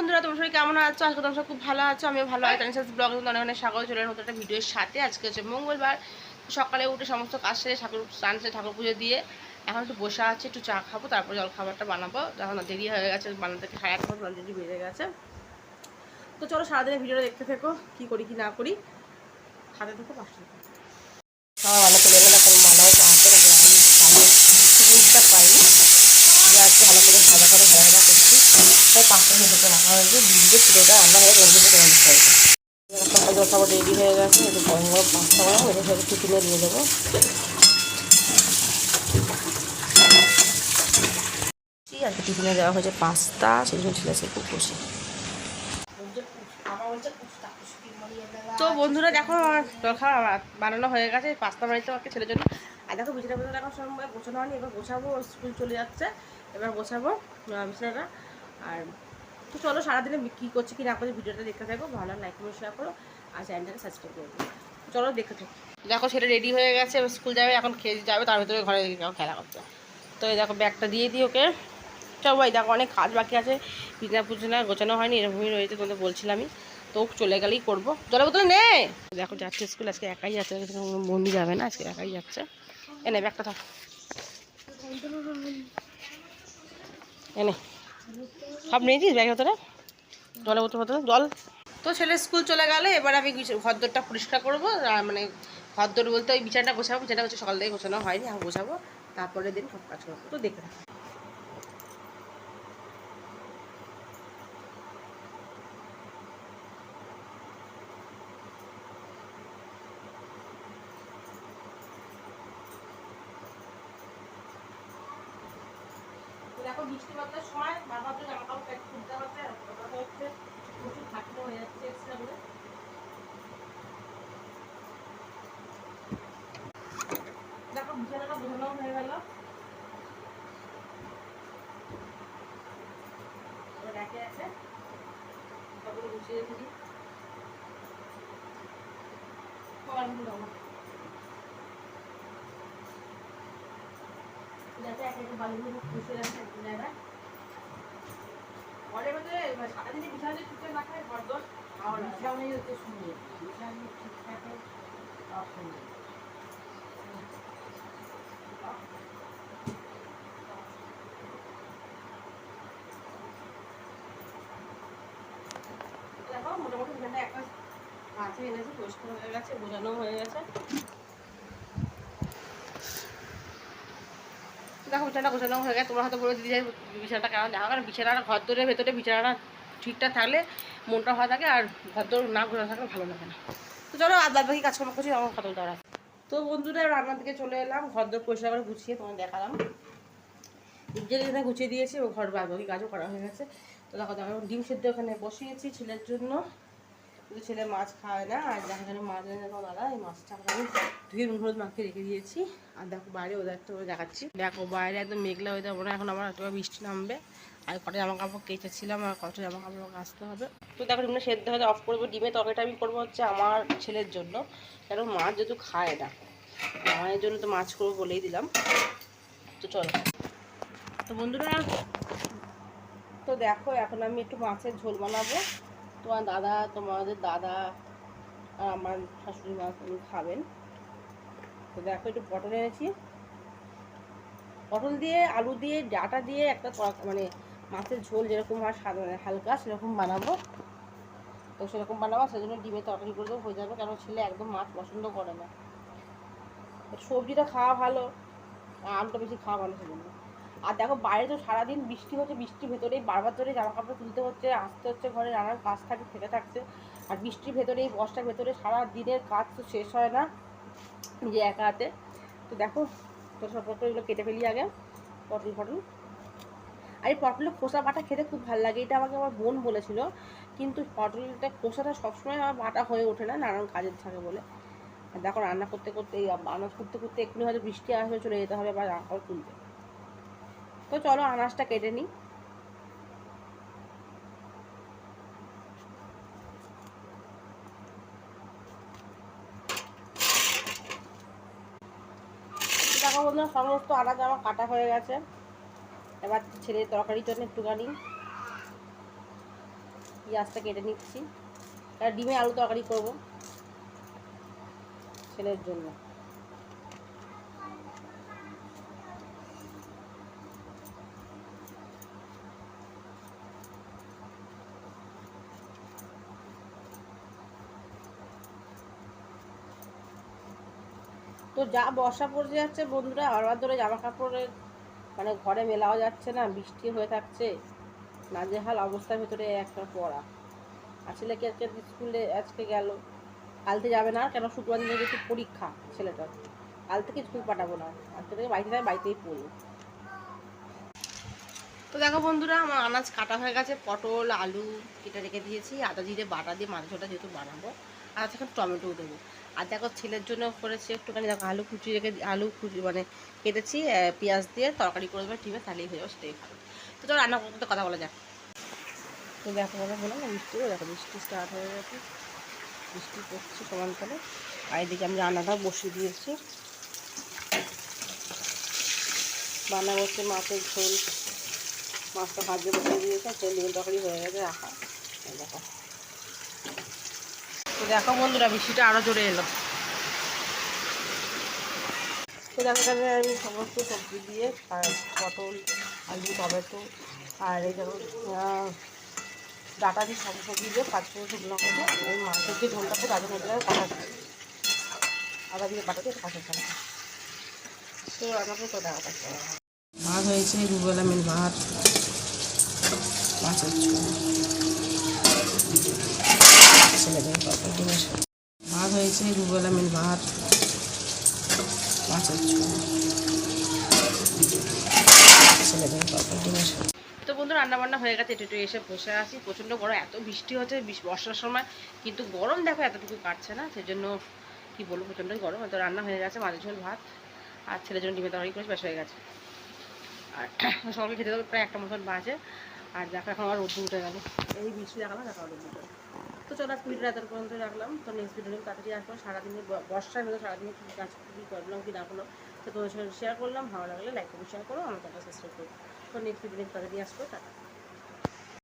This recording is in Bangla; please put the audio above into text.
বন্ধুরা, তোমার সবাই কেমন আছো? আজকে তোমার খুব ভালো আছো। আমিও ভালো আছি। তানিসাস ব্লগে অনেক অনেক স্বাগত। চলে নতুন একটা ভিডিওর সাথে। আজকে হচ্ছে মঙ্গলবার। সকালে উঠে সমস্ত কাজ সেরে ঠাকুর স্নান সেরে ঠাকুর পুজো দিয়ে এখন একটু বসে আছে, একটু চা খাব, তারপর জল খাবারটা বানাবো এখন দেরি হয়ে গেছে। বানাতে আটটা মতো অলরেডি বেজে গেছে। তো চলো সারাদিনের ভিডিওটা দেখতে থেকো, কী করি, কি না করি। হাতে থেকো, পাশে থেকো সবাই ভালো চলে গেলে এখন বানাবো চাতে আমি আমি জিনিসটা পাইনি যে আজকে ভালো করে ভাজা করে ভাজা ভাজা করছি তাই পাঁচটা মিনিটে রাখা হয়েছে। দিদিকে পুরোটা রান্না হয়ে গেছে টোয়েন্টি হয়েছে সকাল জল খাবার রেডি হয়ে গেছে, একটু গরম গরম পাস্তা বানাবো এটা সাথে টিফিনে দিয়ে দেবো আজকে টিফিনে দেওয়া হয়েছে পাস্তা সেই জন্য ছেলে আজকে খুব খুশি তো বন্ধুরা দেখো আমার জলখাবার বানানো হয়ে গেছে পাস্তা বানাইতে আমাকে ছেলের জন্য। আর দেখো বিছানা বিছানা এখন সময় গোছানো হয়নি, এবার গোছাবো স্কুল চলে যাচ্ছে, এবার গোছাবো বিছানাটা। আর তো চলো সারাদিনে কী করছে কি না করছে ভিডিওটা দেখতে থাকো, ভালো লাইক করে শেয়ার করো, আর চ্যানেলটাকে সাবস্ক্রাইব করে চলো দেখতে থাকো। দেখো ছেলে রেডি হয়ে গেছে স্কুল যাবে, এখন খেয়ে যাবে, তার ভিতরে ঘরে খেলা করছে তো এই দেখো ব্যাগটা দিয়ে দিই ওকে। ভাই, দেখো, অনেক কাজ বাকি আছে। বিছানা পুজনা গোছানো হয়নি, এরকমই রয়েছে তোমাদের বলছিলামই। তো চলে গেলেই করব। জলের বোতল নে! দেখো, যাচ্ছে স্কুল আজকে একাই যাচ্ছে বন্ধু যাবে না, আজকে একাই যাচ্ছে। এনে ব্যাগটা থাক এনে সব নিয়েছিস ব্যাগের ভেতরে জলের বোতল ভেতরে জল? তো ছেলে স্কুল চলে গেলে, এবার আমি ঘরদোরটা পরিষ্কার করব মানে ঘরদোর বলতে ওই বিছানাটা গোছাবো বিছানাটা হচ্ছে সকাল থেকে গোছানো হয়নি আমি গোছাবো তারপরে দিন সব কাজ করব। তো দেখে রাখো। তো দেখো বৃষ্টি বাদলার সময় বারবার তো জামা কাপড় প্যাক খুলতে হচ্ছে আর কথা হচ্ছে, প্রচুর খাটনি হয়ে যাচ্ছে এক্সট্রা করে। দেখো, বিছানাটা বোঝানো হয়ে গেল। একে সবগুলো গুছিয়ে দিই একে একে বালিগুলো গুছিয়ে রাখে এক জায়গায় ঘরের মধ্যে সারাদিনে বিছানা টুকটাক রাখা হয় ঘর দোর বিছানাই হচ্ছে সুন্দর। বিছানা ঠিক থাকে সব মোটামুটি বিছানাটা একটা কাছে এনেছে পরিষ্কার হয়ে গেছে বোঝানো হয়ে গেছে। দেখো বিছানাটা গোছানো হয়ে গেছে। তোমরা হয়তো বলে দিদি যাই বিছানাটা কেমন দেখা কারণ বিছানাটা, ঘর দৌড়ের ভেতরে বিছানাটা ঠিকঠাক থাকলে মনটা ভালো থাকে আর ঘর দৌড় না ঘোরা থাকলে ভালো লাগে না। তো চলো আর বাদ বাকি কাজকর্ম করছি, আমার কথা বলতে তো বন্ধুরা রান্নার দিকে চলে এলাম। ঘর দৌড় পরিষ্কার করে গুছিয়ে তোমার দেখালাম। নিজের এখানে গুছিয়ে দিয়েছি ও ঘর বাদ বাকি কাজও করা হয়ে গেছে। তো দেখো দেখো, ডিম সেদ্ধ ওখানে বসিয়েছি ছেলের জন্য। কিন্তু ছেলে মাছ খায় না, আর দেখা যাবে মাছ এনে দাদা এই মাছটা আমি ধুয়ে নুন, হলুদ মাখিয়ে রেখে দিয়েছি। আর দেখো বাইরে ওদের করে দেখাচ্ছি। দেখো বাইরে একদম মেঘলা হয়ে যাব না এখন আমার একটা বৃষ্টি নামবে। আর কটা জামা কাপড় কেচেছিলাম, আর কটা জামা কাপড় আসতে হবে। তো দেখো ডিমটা সেদ্ধ হয়ে অফ করব, ডিমে তরকারিটা আমি করব হচ্ছে আমার ছেলের জন্য। কারণ মাছ যেহেতু খায় না, মায়ের জন্য তো মাছ করব বলেই দিলাম। তো চলো। তো বন্ধুরা, তো দেখো এখন আমি একটু মাছের ঝোল বানাবো। তোমার দাদা, তোমাদের দাদা আর আমার শাশুড়ি মা তুমি খাবেন। তো দেখো একটু পটল এনেছি। পটল দিয়ে, আলু দিয়ে, ডাটা দিয়ে একটা মানে মাছের ঝোল যেরকম হয় সাদা মানে হালকা, সেরকম বানাবো। তো সেরকম বানাবো, সেজন্য ডিমের তরকারি করে হয়ে যাবে, কারণ ছেলে একদম মাছ পছন্দ করে না। সবজিটা খাওয়া ভালো আলুটা বেশি খাওয়া ভালো সেজন্য। আর দেখো বাইরে তো সারাদিন বৃষ্টি হচ্ছে, বৃষ্টির ভেতরেই বারবার ধরে জামা কাপড় তুলতে হচ্ছে, আসতে হচ্ছে ঘরে নানান কাজ থাকে থেকে থাকছে। আর বৃষ্টির ভেতরে এই বর্ষার ভেতরে সারা দিনের কাজ তো শেষ হয় না নিজে একা হাতে। তো দেখো, তো সব এগুলো কেটে ফেলি আগে, পটল ফটল। আর এই পটলের খোসা বাটা খেতে খুব ভালো লাগে, এটা আমাকে আমার বোন বলেছিল। কিন্তু পটলটা, খোসাটা সবসময় আমার বাটা হয়ে ওঠে না, নানান কাজের থাকে বলে। দেখো রান্না করতে করতে আনাজ করতে করতে এক্ষুনি হয়তো বৃষ্টি আসবে চলে যেতে হবে বা রান্না তুলতে। তো চলো আনাজটা কেটে নিই। সমস্ত আনাজ আমার কাটা হয়ে গেছে। এবার ছেলে তরকারির জন্য একটুখানি পেঁয়াজটা কেটে নিচ্ছি। আর ডিমে আলু তরকারি করব ছেলের জন্য। তো যা বর্ষা পড়ে যাচ্ছে বন্ধুরা আমার ধরে জামা কাপড়ের মানে ঘরে মেলাও যাচ্ছে না, বৃষ্টি হয়ে থাকছে। নাজেহাল অবস্থার ভিতরে একটা পড়া। আর ছেলেকে আজকে স্কুলে, আজকে গেল। কালকে যাবে না, কেন শুক্রবার দিনে যেহেতু পরীক্ষা ছেলেটার। কাল থেকে স্কুল পাঠাবো না আজকে থেকে বাড়িতে যাবে বাড়িতেই পড়ল তো দেখো বন্ধুরা, আমার আনাজ কাটা হয়ে গেছে, পটল, আলু, কেটে রেখে দিয়েছি, আদা জিরে বাটা দিয়ে মাংসটা যেহেতু বানাবো। আর এখন টমেটো দেবো। আর দেখো ছেলের জন্য করেছি একটুখানি, দেখো আলু কুচি রেখে আলু কুচি মানে কেটেছি পেঁয়াজ দিয়ে তরকারি করে দেবো আছে, তাহলেই হয়ে যাবে, সেটাই ভালো। তো চলো রান্না করতে কথা বলা যাক। তো দেখো, বলে বললাম বৃষ্টি দেখো বৃষ্টি স্টার্ট হয়ে গেছে। বৃষ্টি পড়ছে সমানকালে আর এদিকে আমি রান্নাটা বসিয়ে দিয়েছি। রান্না করছে মাছের ঝোল। মাছটা ভাজতে বসিয়ে দিয়েছে তেল তরকারি হয়ে গেছে, রাখা। দেখো। তো দেখো বন্ধুরা বৃষ্টিটা আরও জোরে এলো। তো দেখো এখানে আমি সমস্ত সবজি দিয়ে পটল আলু টমেটো আর এই আহ, ডাটা দিয়ে সব সবজি দিয়ে পাঁচ করে শুকনো করে ওই মাছের যে ঝোলটা করে তাদের মধ্যে কাঁচা আদা দিয়ে দিয়ে কাঁচা তো করে তো দেখা থাকতে ভাত হয়েছে দুবেলা মিল ভাত মাছের ঝোল। ভাত হয়েছে ভাত তো বন্ধু রান্না বান্না হয়ে গেছে, একটু এসে বসে আছি। প্রচণ্ড গরম, এত বৃষ্টি হচ্ছে বর্ষার সময় কিন্তু গরম দেখো এতটুকু কাটছে না সেই জন্য কী বলব প্রচণ্ড গরম। তো রান্না হয়ে গেছে মাঝে ঝোল, ভাত আর ছেলের জন্য ডিমের তরকারি করেছি, ব্যাস হয়ে গেছে। আর সবাই খেতে প্রায় একটা মতন বাজে। আর দেখা, এখন আমার রোদ্দুর উঠে গেল। এই বৃষ্টি দেখালাম দেখা রোদ্দুর উঠে। তো চলো, আর ভিডিওটা এত পর্যন্ত রাখলাম। তো নেক্সট ভিডিও নিয়ে তাড়াতাড়ি আসব সারাদিনে বর্ষায় মধ্যে সারাদিনে কী কাজ, কী করলাম কী না করলাম তো তোমাদের সঙ্গে শেয়ার করলাম। ভালো লাগলে লাইক করে শেয়ার করো, আমার চ্যানেল সাবস্ক্রাইব করো। তো নেক্সট ভিডিও নিয়ে তাড়াতাড়ি আসব, টাটা।